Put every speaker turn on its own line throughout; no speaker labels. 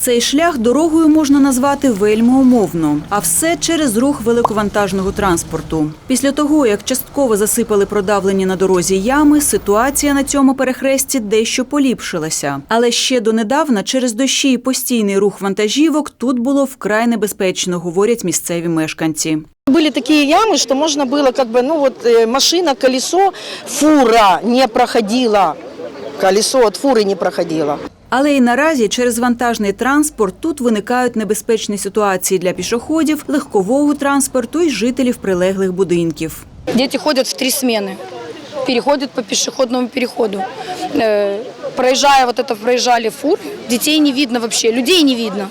Цей шлях дорогою можна назвати вельми умовно, а все через рух великовантажного транспорту. Після того, як частково засипали продавлені на дорозі ями, ситуація на цьому перехресті дещо поліпшилася. Але ще донедавна через дощі і постійний рух вантажівок тут було вкрай небезпечно, говорять місцеві мешканці.
Были такие ямы, что можно было как бы, ну вот э, машина, колесо, фура не проходила. Колесо от фуры не проходило.
Але й наразі через вантажний транспорт тут виникають небезпечні ситуації для пішоходів, легкового транспорту і жителів прилеглих будинків.
Дети ходят в три смены, переходят по пешеходному переходу. Э, Проезжая вот это, проезжали фуры, детей не видно вообще, людей не видно.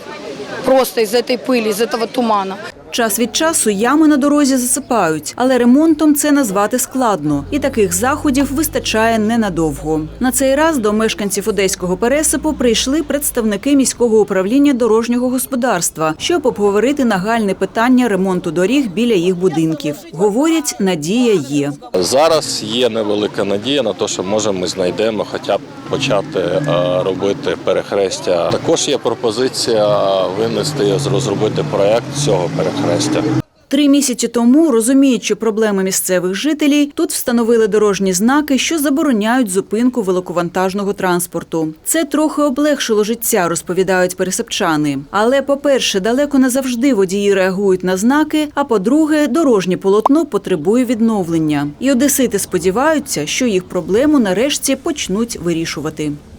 Просто из этой пыли, из этого тумана.
Час від часу ями на дорозі засипають, але ремонтом це назвати складно. І таких заходів вистачає ненадовго. На цей раз до мешканців одеського пересипу прийшли представники міського управління дорожнього господарства, щоб обговорити нагальне питання ремонту доріг біля їх будинків. Говорять, надія є.
Зараз є невелика надія на те, що може ми знайдемо хоча б почати е, робити перехрестя. Також є пропозиція винести розробити проект цього перехрестя.
Три місяці тому, розуміючи проблеми місцевих жителів, тут встановили дорожні знаки, що забороняють зупинку великовантажного транспорту. Це трохи облегшило життя, розповідають пересипчани. Але, по-перше, далеко не завжди водії реагують на знаки. А по-друге, дорожнє полотно потребує відновлення. І одесити сподіваються, що їх проблему нарешті почнуть вирішувати.